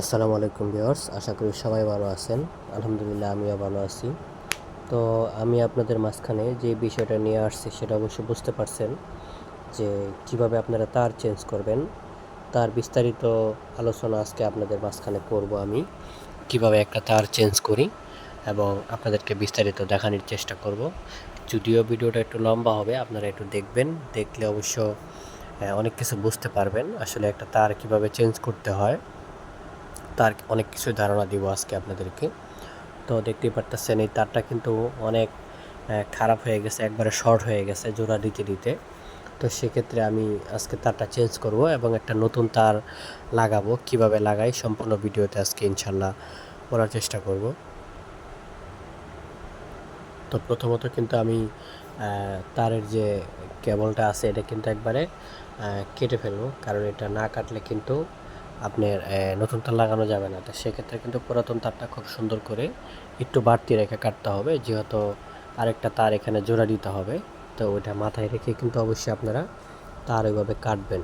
আসসালামু আলাইকুম ভিউয়ার্স, আশা করি সবাই ভালো আছেন। আলহামদুলিল্লাহ, আমিও ভালো আছি। তো আমি আপনাদের মাঝখানে যে বিষয়টা নিয়ে আসছি সেটা অবশ্যই বুঝতে পারছেন যে কীভাবে আপনারা তার চেঞ্জ করবেন। তার বিস্তারিত আলোচনা আজকে আপনাদের মাঝখানে করব আমি, কীভাবে একটা তার চেঞ্জ করি এবং আপনাদেরকে বিস্তারিত দেখানোর চেষ্টা করব। যদিও ভিডিওটা একটু লম্বা হবে, আপনারা একটু দেখবেন, দেখলে অবশ্য অনেক কিছু বুঝতে পারবেন আসলে একটা তার কীভাবে চেঞ্জ করতে হয়। তার অনেক কিছু ধারণা দিব আজকে আপনাদেরকে। তো দেখতেই পারতেছেন, এই তারটা কিন্তু অনেক খারাপ হয়ে গেছে, একবারে শর্ট হয়ে গেছে জোড়া দিতে দিতে। তো সেক্ষেত্রে আমি আজকে তারটা চেঞ্জ করব এবং একটা নতুন তার লাগাবো। কীভাবে লাগাই সম্পূর্ণ ভিডিওতে আজকে ইনশাল্লাহ বলার চেষ্টা করব। তো প্রথমত কিন্তু আমি তারের যে কেবলটা আছে, এটা কিন্তু একবারে কেটে ফেলব। কারণ এটা না কাটলে কিন্তু আপনার নতুন তার লাগানো যাবে না। তো সেক্ষেত্রে কিন্তু পুরাতন তারটা খুব সুন্দর করে একটু বাড়তি রেখে কাটতে হবে। যেহেতু আরেকটা তার এখানে জোড়া দিতে হবে, তো ওইটা মাথায় রেখে কিন্তু অবশ্যই আপনারা তার ওইভাবে কাটবেন।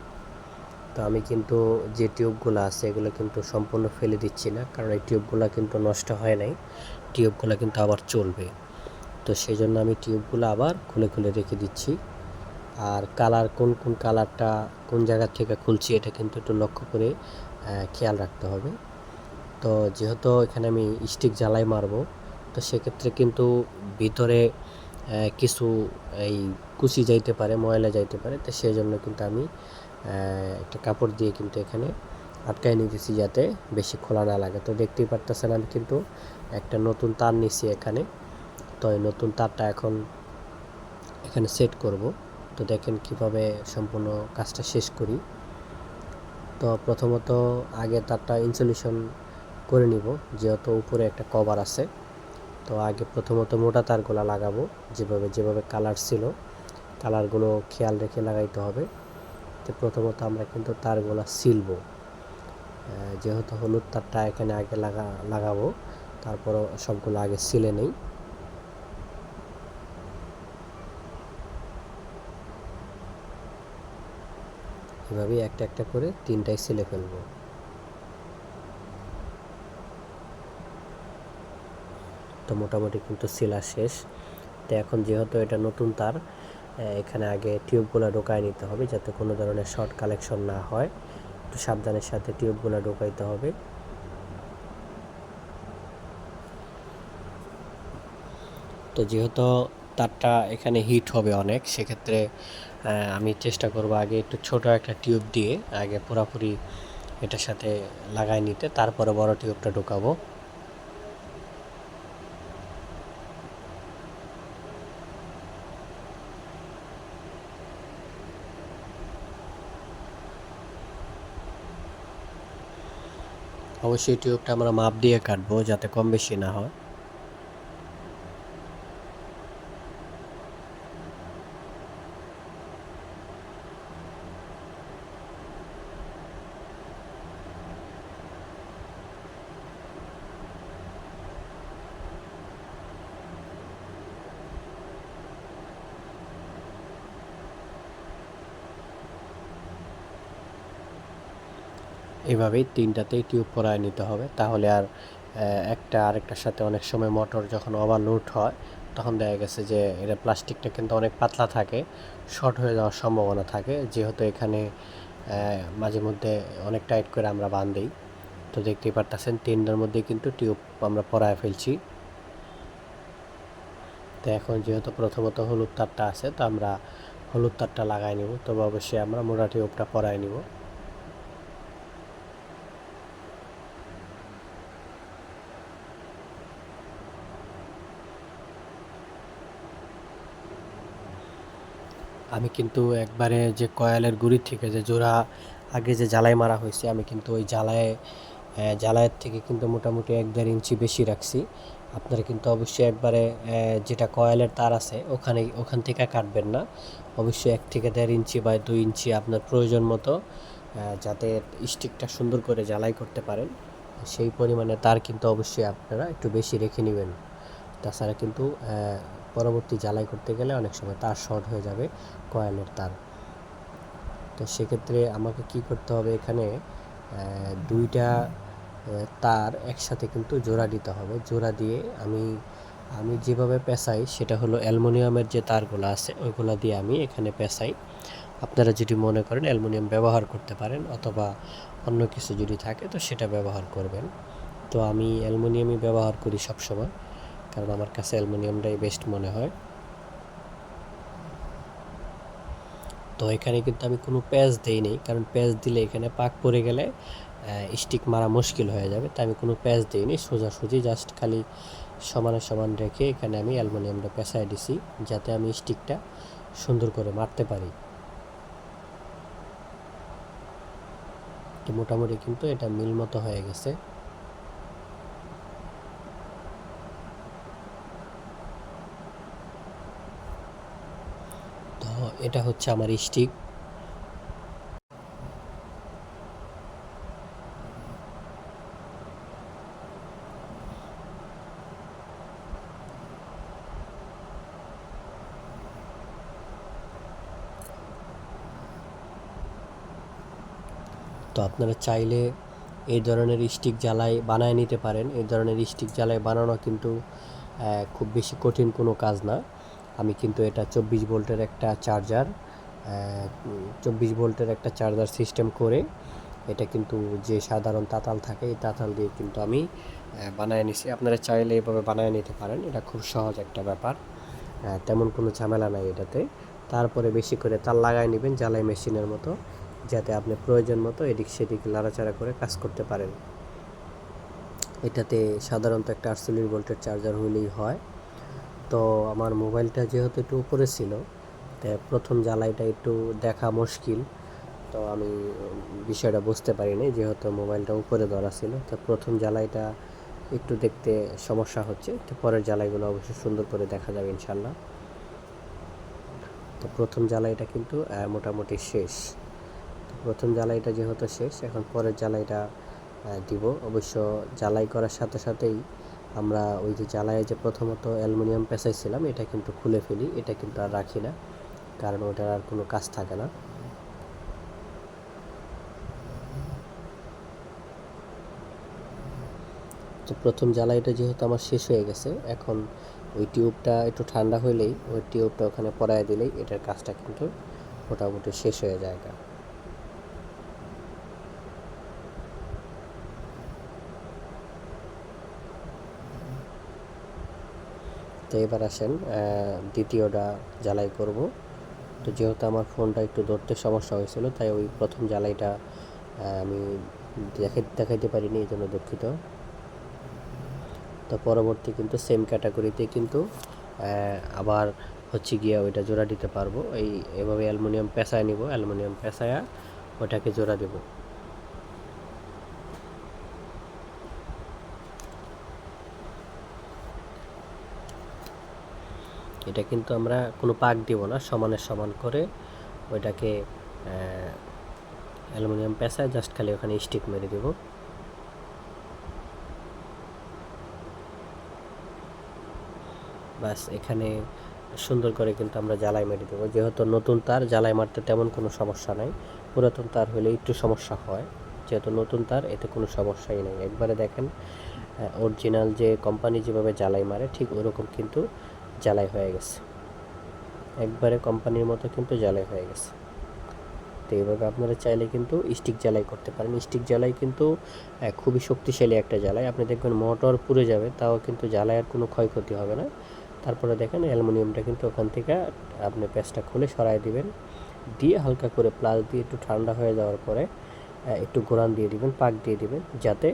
তো আমি কিন্তু যে টিউবগুলো আছে, এগুলো কিন্তু সম্পূর্ণ ফেলে দিচ্ছি না, কারণ এই টিউবগুলো কিন্তু নষ্ট হয় নাই। টিউবগুলো কিন্তু আবার চলবে। তো সেই জন্য আমি টিউবগুলো আবার খুলে খুলে রেখে দিচ্ছি। আর কালার, কোন কোন কালারটা কোন জায়গা থেকে খুলছি, এটা কিন্তু একটু লক্ষ্য করে খেয়াল রাখতে হবে। তো যেহেতু এখানে আমি স্টিক জ্বালাই মারবো, তো সেক্ষেত্রে কিন্তু ভিতরে কিছু এই কুচি যাইতে পারে, ময়লা যাইতে পারে, তো সেই জন্য কিন্তু আমি একটা কাপড় দিয়ে কিন্তু এখানে আটকায় নিতেছি যাতে বেশি খোলা না লাগে। তো দেখতেই পারতেছেন আমি কিন্তু একটা নতুন তার নিছি এখানে। তো এই নতুন তারটা এখন এখানে সেট করব। তো দেখেন কীভাবে সম্পূর্ণ কাজটা শেষ করি। তো প্রথমত আগে তারটা ইনসুলেশন করে নিব, যেহেতু উপরে একটা কভার আছে। তো আগে প্রথমত মোটা তারগুলো লাগাবো, যেভাবে যেভাবে কালার ছিল। কালারগুলো খেয়াল রেখে লাগাইতে হবে। তো প্রথমত আমরা কিন্তু তারগুলো সিলবো। যেহেতু হলুদ তারটা এখানে আগে লাগা, লাগাবো তারপর সবগুলো আগে সিলে নেই। এভাবেই একটা একটা করে তিনটাই সিলে ফেলব। তো মোটামুটি কিন্তু সিলা শেষ। তো এখন যেহেতু এটা নতুন তার এখানে আগে টিউবগুলো ঢোকায় নিতে হবে যাতে কোনো ধরনের শর্ট কালেকশন না হয়। একটু সাবধানের সাথে টিউবগুলো ঢোকাইতে হবে। তো যেহেতু তারটা এখানে হিট হবে অনেক, সেক্ষেত্রে আমি চেষ্টা করব আগে একটু ছোট একটা টিউব দিয়ে আগে পুরোপুরি এটার সাথে লাগাই নিতে, তারপরে বড় টিউবটা ঢোকাবো। অবশ্যই টিউবটা আমরা মাপ দিয়ে কাটবো যাতে কম বেশি না হয়। এভাবেই তিনটাতেই টিউব পরায় নিতে হবে। তাহলে আর একটা আরেকটার সাথে অনেক সময় মোটর যখন ওভারলোড হয়, তখন দেখা গেছে যে এটা প্লাস্টিকটা কিন্তু অনেক পাতলা থাকে, শর্ট হয়ে যাওয়ার সম্ভাবনা থাকে। যেহেতু এখানে মাঝে মধ্যে অনেক টাইট করে আমরা বাঁধি তো দেখতেই পারতেছেন, তিনটার মধ্যে কিন্তু টিউব আমরা পরায় ফেলছি। তো এখন যেহেতু প্রথমত হলুদ তারটা আছে, তো আমরা হলুদ তারটা লাগাই নিব। তবে অবশ্যই আমরা মোটা টিউবটা পরায় নিব। আমি কিন্তু একবারে যে কয়েলের গুড়ির থেকে যে জোড়া আগে যে জ্বালাই মারা হয়েছে, আমি কিন্তু ওই জ্বালায় জ্বালায়ের থেকে কিন্তু মোটামুটি এক দেড় ইঞ্চি বেশি রাখছি। আপনারা কিন্তু অবশ্যই একবারে যেটা কয়েলের তার আছে ওখানে ওখান থেকে কাটবেন না। অবশ্যই এক থেকে দেড় ইঞ্চি বা দুই ইঞ্চি আপনার প্রয়োজন মতো যাতে স্টিকটা সুন্দর করে জ্বালাই করতে পারেন। সেই পরিমাণে তার কিন্তু অবশ্যই আপনারা একটু বেশি রেখে নেবেন। তাছাড়া কিন্তু পরবর্তী জ্বালাই করতে গেলে অনেক সময় তার শর্ট হয়ে যাবে। কয়েলের তার। তো সেক্ষেত্রে আমাকে কি করতে হবে এখানে? দুইটা তার একসাথে কিন্তু জোড়া দিতে হবে। জোড়া দিয়ে আমি আমি যেভাবে পেঁচাই সেটা হলো অ্যালুমিনিয়ামের যে তারগুলো আছে, ওইগুলো দিয়ে আমি এখানে পেঁচাই। আপনারা যদি মনে করেন অ্যালুমিনিয়াম ব্যবহার করতে পারেন অথবা অন্য কিছু যদি থাকে তো সেটা ব্যবহার করবেন। তো আমি অ্যালুমিনিয়ামই ব্যবহার করি সবসময়, কারণ আমার কাছে অ্যালুমিনিয়ামটাই বেস্ট মনে হয়। তো এখানে কিন্তু আমি কোনো প্যাচ দেই নেই, কারণ প্যাচ দিলে এখানে পাক পড়ে গেলে স্টিক মারা মুশকিল হয়ে যাবে, তাই আমি কোনো প্যাচ দিইনি সোজাসুজি জাস্ট খালি সমানে সমান রেখে এখানে আমি অ্যালুমিনিয়ামটা পেঁচায় দিছি, যাতে আমি স্টিকটা সুন্দর করে মারতে পারি। মোটামুটি কিন্তু এটা মিল মতো হয়ে গেছে তো এটা হচ্ছে আমার স্টিক তো আপনারা চাইলে এই ধরনের স্টিক জ্বালাই বানায় নিতে পারেন। এই ধরনের স্টিক জ্বালাই বানানো কিন্তু খুব বেশি কঠিন কোনো কাজ না। আমি কিন্তু এটা চব্বিশ ভোল্টের একটা চার্জার চব্বিশ ভোল্টের একটা চার্জার সিস্টেম করে এটা কিন্তু যে সাধারণ তাতাল থাকে, এই তাতাল দিয়ে কিন্তু আমি বানায় নিছি। আপনারা চাইলে এভাবে বানায় নিতে পারেন, এটা খুব সহজ একটা ব্যাপার। তেমন কোনো ঝামেলা নাই এটাতে। তারপরে বেশি করে তার লাগাই নেবেন জ্বালাই মেশিনের মতো, যাতে আপনি প্রয়োজন মতো এদিক সেদিক নাড়াচাড়া করে কাজ করতে পারেন। এটাতে সাধারণত একটা আটচল্লিশ ভোল্টের চার্জার হইলেই হয়। তো আমার মোবাইলটা যেহেতু একটু উপরে ছিল তাই প্রথম জ্বালাইটা একটু দেখা মুশকিল। তো আমি বিষয়টা বুঝতে পারিনি যেহেতু মোবাইলটা উপরে ধরা ছিল, তো প্রথম জ্বালাইটা একটু দেখতে সমস্যা হচ্ছে। তো পরের জ্বালাইগুলো অবশ্যই সুন্দর করে দেখা যাবে ইনশাল্লাহ তো প্রথম জ্বালাইটা কিন্তু মোটামুটি শেষ। প্রথম জ্বালাইটা যেহেতু শেষ, এখন পরের জ্বালাইটা দিব। অবশ্য জ্বালাই করার সাথে সাথেই আমরা ওই যে জ্বালায় যে প্রথমত অ্যালুমিনিয়াম পেঁচাইছিলাম, এটা কিন্তু খুলে ফেলি, এটা কিন্তু আর রাখি না, কারণ ওটার আর কোনো কাজ থাকে না। তো প্রথম জ্বালাইটা যেহেতু আমার শেষ হয়ে গেছে, এখন ওই টিউবটা একটু ঠান্ডা হইলেই ওই টিউবটা ওখানে পরায় দিলেই এটার কাজটা কিন্তু মোটামুটি শেষ হয়ে যায় তো এবার আসেন দ্বিতীয়টা জ্বালাই করব। তো যেহেতু আমার ফোনটা একটু ধরতে সমস্যা হয়েছিল, তাই ওই প্রথম জ্বালাইটা আমি দেখে দেখাইতে পারিনি এই জন্য দুঃখিত। তো পরবর্তী কিন্তু সেম ক্যাটাগরিতে কিন্তু আবার হচ্ছে গিয়া ওইটা জোড়া দিতে পারব। এই এভাবে অ্যালুমিনিয়াম পেঁচায় নিব, অ্যালুমিনিয়াম পেঁচায়া ওটাকে জোড়া দেবো। এটা কিন্তু আমরা কোনো পাক দিব না, সমানের সমান করে ওইটাকে অ্যালুমিনিয়াম পেঁচায় জাস্ট খালি ওখানে স্টিক মেরে দেব। বাস এখানে সুন্দর করে কিন্তু আমরা জ্বালাই মেরে দেবো। যেহেতু নতুন তার, জ্বালাই মারতে তেমন কোনো সমস্যা নাই। পুরাতন তার হলে একটু সমস্যা হয়। যেহেতু নতুন তার, এতে কোনো সমস্যাই নেই। একবারে দেখেন অরিজিনাল যে কোম্পানি যেভাবে জ্বালাই মারে, ঠিক ওরকম কিন্তু জ্বালাই হয়ে গেছে। একবারে কোম্পানির মতো কিন্তু জ্বালাই হয়ে গেছে। তো এইভাবে আপনারা চাইলে কিন্তু স্টিক জ্বালাই করতে পারেন। স্টিক জ্বালাই কিন্তু খুবই শক্তিশালী একটা জ্বালাই। আপনি দেখবেন মোটর পুড়ে যাবে, তাও কিন্তু জ্বালাই আর কোনো ক্ষয়ক্ষতি হবে না। তারপরে দেখেন অ্যালুমিনিয়ামটা কিন্তু ওখান থেকে আপনি প্যাচটা খুলে সরাই দিবেন। দিয়ে হালকা করে প্লাস দিয়ে একটু ঠান্ডা হয়ে যাওয়ার পরে একটু গোড়ান দিয়ে দিবেন, পাক দিয়ে দিবেন, যাতে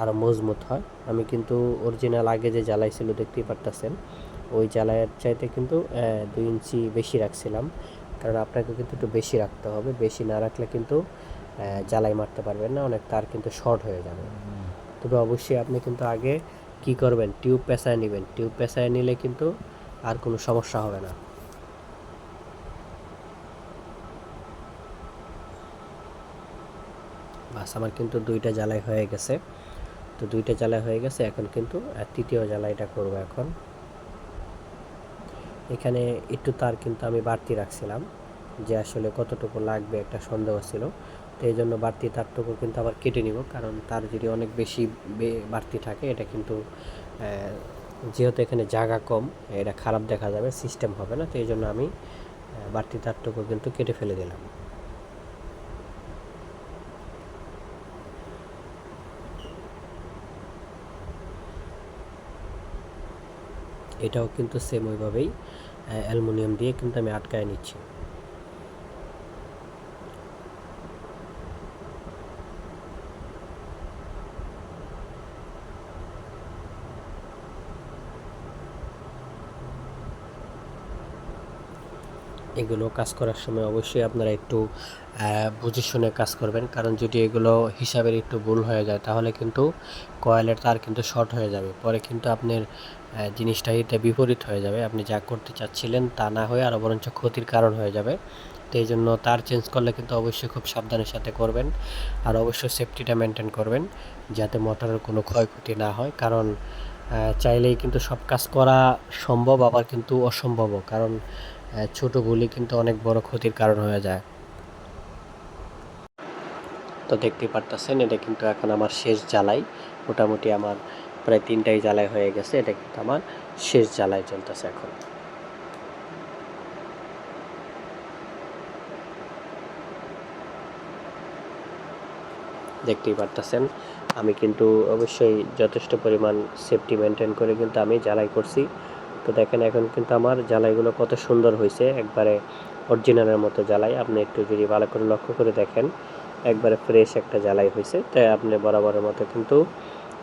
আরও আরও মজবুত হয়। আমি কিন্তু অরিজিনাল আগে যে জ্বালাই ছিল দেখতেই পারতেছেন। ওই জ্বালায়ের চাইতে কিন্তু দুই ইঞ্চি বেশি রাখছিলাম। কারণ আপনাকে কিন্তু একটু বেশি রাখতে হবে। বেশি না রাখলে কিন্তু জ্বালাই মারতে পারবেন না। অনেক তার কিন্তু শর্ট হয়ে যাবে। তবে অবশ্যই আপনি কিন্তু আগে কি করবেন? টিউব পেঁচায় নেবেন। টিউব পেঁচায় নিলে কিন্তু আর কোনো সমস্যা হবে না। বাস, আমার কিন্তু দুইটা জ্বালাই হয়ে গেছে। তো দুইটা জ্বালাই হয়ে গেছে। এখন কিন্তু তৃতীয় জ্বালাইটা করব এখন। এখানে একটু তার কিন্তু আমি বাড়তি রাখছিলাম, যে আসলে কতটুকু লাগবে একটা সন্দেহ ছিল। তো এই জন্য বাড়তি তারটুকু কিন্তু আবার কেটে নিব, কারণ তার যদি অনেক বেশি বাড়তি থাকে, এটা কিন্তু যেহেতু এখানে জায়গা কম, এটা খারাপ দেখা যাবে সিস্টেম হবে না, তো এই জন্য আমি বাড়তি তারটুকু কিন্তু কেটে ফেলে দিলাম। এটাও কিন্তু সেম ওইভাবেই অ্যালুমিনিয়াম দিয়ে কিন্তু আমি আটকায় নিচ্ছি। এগুলো কাজ করার সময় অবশ্যই আপনারা একটু বুঝে শুনে কাজ করবেন। কারণ যদি এগুলো হিসাবের একটু ভুল হয়ে যায়, তাহলে কিন্তু কয়েলের তার কিন্তু শর্ট হয়ে যাবে। পরে কিন্তু আপনার জিনিসটা এতে বিপরীত হয়ে যাবে। আপনি যা করতে চাচ্ছিলেন তা না হয়ে আরও বরঞ্চ ক্ষতির কারণ হয়ে যাবে। তো এই জন্য তার চেঞ্জ করলে কিন্তু অবশ্যই খুব সাবধানের সাথে করবেন আর অবশ্যই সেফটিটা মেনটেন করবেন, যাতে মোটরের কোনো ক্ষয়ক্ষতি না হয়। কারণ চাইলেই কিন্তু সব কাজ করা সম্ভব, আবার কিন্তু অসম্ভবও। কারণ ছোট ভুলই কিন্তু অনেক বড় ক্ষতির কারণ হয়ে যায়। তো দেখতেই পারতেছেন, এটা কিন্তু এখন আমার শেষ জ্বালাই। মোটামুটি আমার প্রায় তিনটাই জ্বালাই হয়ে গেছে, এটা কিন্তু আমার শেষ জ্বালাই চলতেছে এখন। দেখতেই পারতেছেন, আমি কিন্তু অবশ্যই যথেষ্ট পরিমাণ সেফটি মেনটেন করে কিন্তু আমি জ্বালাই করছি। তো দেখেন, এখন কিন্তু আমার জ্বালাইগুলো কত সুন্দর হয়েছে একবারে অরিজিনালের মতো জ্বালাই। আপনি একটু যদি ভালো করে লক্ষ্য করে দেখেন, একবারে ফ্রেশ একটা জ্বালাই হয়েছে তাই আপনি বরাবরের মতো কিন্তু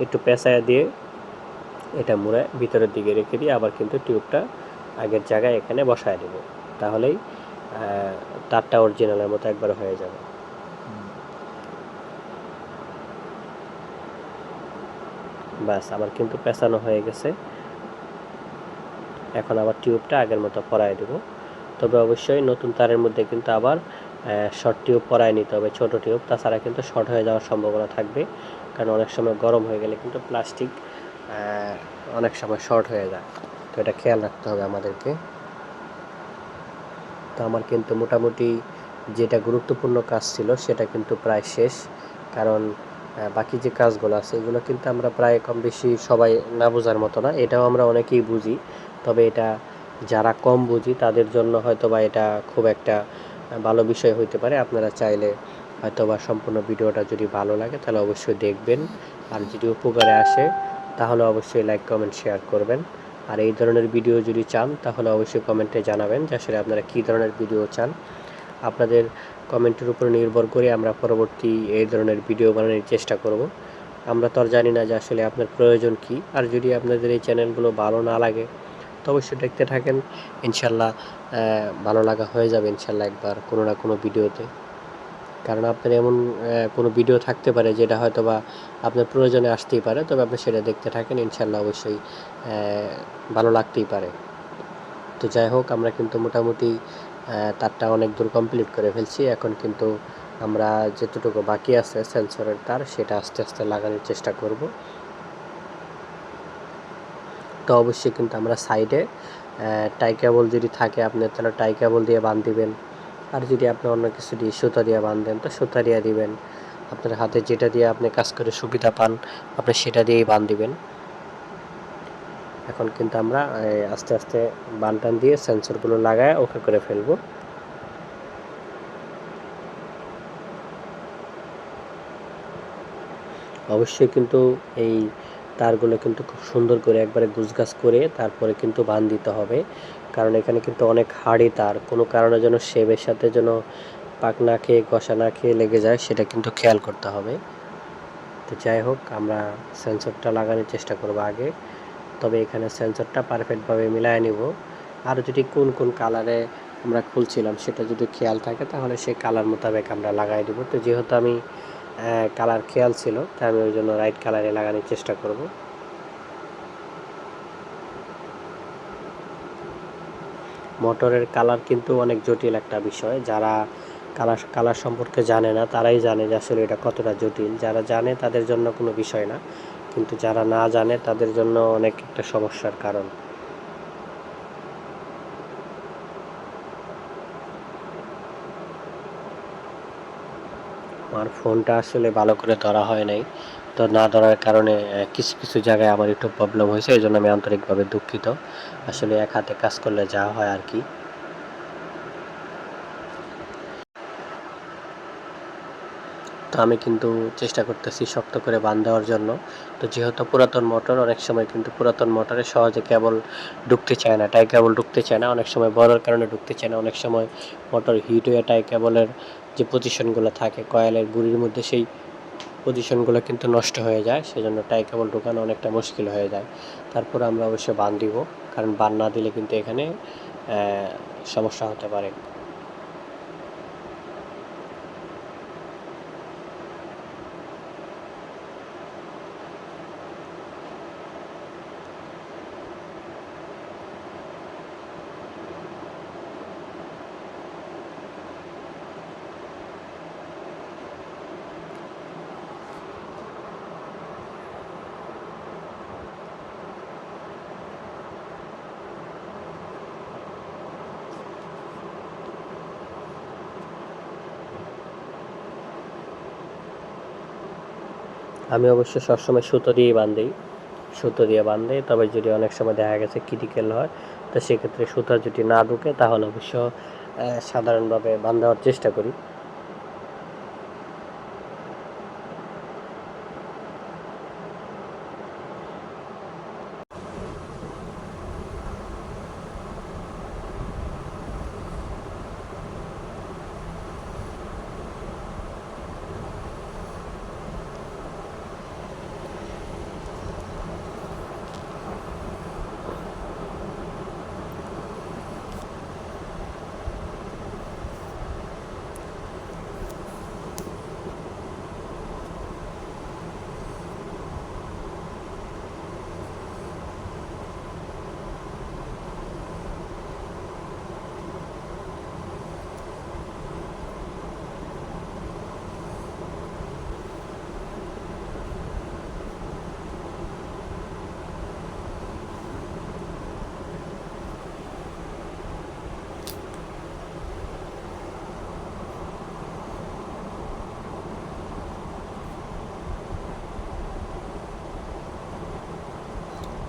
একটু পেঁচায়া দিয়ে এটা মুড়ে ভিতরের দিকে রেখে দিয়ে আবার কিন্তু টিউবটা আগের জায়গায় এখানে বসায় দেব। তাহলেই তারটা অরিজিনালের মতো একবার হয়ে যাবে। ব্যাস আমার কিন্তু পেঁচানো হয়ে গেছে। এখন আবার টিউবটা আগের মতো পরায় দেব। তবে অবশ্যই নতুন তারের মধ্যে কিন্তু আবার শর্ট টিউব পরায় নিতে হবে, ছোট টিউব তাছাড়া কিন্তু শর্ট হয়ে যাওয়ার সম্ভাবনা থাকবে, কারণ অনেক সময় গরম হয়ে গেলে কিন্তু প্লাস্টিক অনেক সময় শর্ট হয়ে যায়। তো এটা খেয়াল রাখতে হবে আমাদেরকে। তো আমার কিন্তু মোটামুটি যেটা গুরুত্বপূর্ণ কাজ ছিল, সেটা কিন্তু প্রায় শেষ। কারণ বাকি যে কাজগুলো আছে, এগুলো কিন্তু আমরা প্রায় কম বেশি সবাই না বোঝার মতো না। এটাও আমরা অনেকেই বুঝি। তবে এটা যারা কম বুঝি, তাদের জন্য হয়তো বা এটা খুব একটা ভালো বিষয় হইতে পারে। আপনারা চাইলে হয়তো বা সম্পূর্ণ ভিডিওটা যদি ভালো লাগে, তাহলে অবশ্যই দেখবেন। আর যদি উপকারে আসে, তাহলে অবশ্যই লাইক, কমেন্ট, শেয়ার করবেন। আর এই ধরনের ভিডিও যদি চান, তাহলে অবশ্যই কমেন্টে জানাবেন যে আসলে আপনারা কী ধরনের ভিডিও চান। আপনাদের কমেন্টের উপর নির্ভর করে আমরা পরবর্তী এই ধরনের ভিডিও বানানোর চেষ্টা করব। আমরা তো আর জানি না যে আসলে আপনার প্রয়োজন কি। আর যদি আপনাদের এই চ্যানেলগুলো ভালো না লাগে তো অবশ্যই দেখতে থাকেন। ইনশাল্লাহ ভালো লাগা হয়ে যাবে ইনশাল্লাহ একবার কোনো না কোনো ভিডিওতে। কারণ আপনার এমন কোনো ভিডিও থাকতে পারে যেটা হয়তো বা আপনার প্রয়োজনে আসতেই পারে, তবে আপনি সেটা দেখতে থাকেন, ইনশাল্লাহ অবশ্যই ভালো লাগতেই পারে। তো যাই হোক, আমরা কিন্তু মোটামুটি তারটা অনেক দূর কমপ্লিট করে ফেলছি। এখন কিন্তু আমরা যেতটুকু বাকি আছে সেন্সরের তার, সেটা আস্তে আস্তে লাগানোর চেষ্টা করব। তো অবশ্যই কিন্তু আমরা সাইডে টাই কেবল যদি থাকে আপনার তাহলে টাই কেবল দিয়ে বাঁধ দিবেন আর যদি আপনি অন্য কিছু দিয়ে সুতা দিয়ে বাঁধেন, তো সুতা দিয়ে দিবেন। আপনার হাতে যেটা দিয়ে আপনি কাজ করে সুবিধা পান, আপনি সেটা দিয়েই বাঁধ দিবেন এখন কিন্তু আমরা আস্তে আস্তে বানটান দিয়ে সেন্সরগুলো লাগায় ওকে করে ফেলব। অবশ্যই কিন্তু এই তারগুলো কিন্তু খুব সুন্দর করে একবারে গুছগাছ করে তারপরে কিন্তু বান দিতে হবে। কারণ এখানে কিন্তু অনেক হাড়ি তার, কোনো কারণে যেন শেবের সাথে যেন পাক না খেয়ে, কষা না খেয়ে লেগে যায়, সেটা কিন্তু খেয়াল করতে হবে। তো যাই হোক, আমরা সেন্সরটা লাগানোর চেষ্টা করব আগে। তবে এখানে সেন্সরটা পারফেক্টভাবে মিলায় নিব। আর যদি কোন কোন কালারে আমরা খুলছিলাম সেটা যদি খেয়াল থাকে, তাহলে সেই কালার মোতাবেক আমরা লাগাই দেবো। তো যেহেতু আমি কালার খেয়াল ছিল তাই আমি ওই জন্য রাইট কালারে লাগানোর চেষ্টা করব। মোটরের কালার কিন্তু অনেক জটিল একটা বিষয়। যারা কালার কালার সম্পর্কে জানে না, তারাই জানে যে আসলে এটা কতটা জটিল। যারা জানে, তাদের জন্য কোনো বিষয় না। কিন্তু যারা না জানে, তাদের জন্য অনেক একটা সমস্যার কারণ। আমার ফোনটা আসলে ভালো করে ধরা হয় নাই। তো না ধরার কারণে কিছু কিছু জায়গায় আমার একটু প্রবলেম হয়েছে এই জন্য আমি আন্তরিকভাবে দুঃখিত। আসলে এক হাতে কাজ করলে যা হয় আর কি। তো আমি কিন্তু চেষ্টা করতেছি শক্ত করে বাঁধ দেওয়ার জন্য। তো যেহেতু পুরাতন মোটর, অনেক সময় কিন্তু পুরাতন মোটরে সহজে কেবল ঢুকতে চায় না, টাই কেবল ঢুকতে চায় না। অনেক সময় বড়ার কারণে ঢুকতে চায় না। অনেক সময় মোটর হিট হয়ে টাই কেবলের যে পজিশনগুলো থাকে, কয়েলের গুড়ির মধ্যে সেই পজিশনগুলো কিন্তু নষ্ট হয়ে যায়। সেজন্য টাই কেবল ঢোকানো অনেকটা মুশকিল হয়ে যায়। তারপর আমরা অবশ্যই বান দিব। কারণ বান না দিলে কিন্তু এখানে সমস্যা হতে পারে। আমি অবশ্য সবসময় সুতো দিয়েই বান্ধি সুতো দিয়ে বান্ধি তবে যদি অনেক সময় দেখা গেছে ক্রিটিক্যাল হয়, তো সেক্ষেত্রে সুতা যদি না ঢুকে, তাহলে অবশ্য সাধারণভাবে দেওয়ার চেষ্টা করি।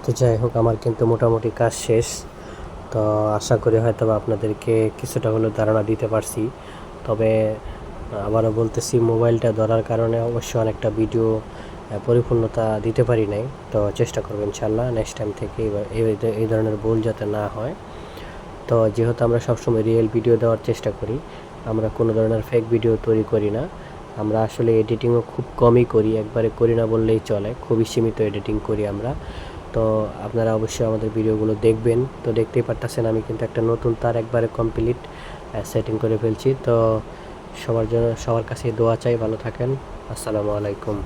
তো যাই হোক, আমার কিন্তু মোটামুটি কাজ শেষ। তো আশা করি হয়তো আপনাদেরকে কিছুটা হলেও ধারণা দিতে পারছি। তবে আবারও বলতেছি, মোবাইলটা ধরার কারণে অবশ্যই অনেকটা ভিডিও পরিপূর্ণতা দিতে পারি নাই। তো চেষ্টা করব ইনশাল্লাহ নেক্সট টাইম থেকে এই ধরনের ভুল যাতে না হয়। তো যেহেতু আমরা সবসময় রিয়েল ভিডিও দেওয়ার চেষ্টা করি, আমরা কোনো ধরনের ফেক ভিডিও তৈরি করি না। আমরা আসলে এডিটিংও খুব কমই করি, একবারে করি না বললেই চলে। খুবই সীমিত এডিটিং করি আমরা। তো আপনারা অবশ্যই আমাদের ভিডিওগুলো দেখবেন। তো দেখতেই পারতেছেন আমি কিন্তু একটা নতুন তার একবারে কমপ্লিট সেটিং করে ফেলছি। তো সবার জন্য, সবার কাছে দোয়া চাই, ভালো থাকেন। আসসালামু আলাইকুম।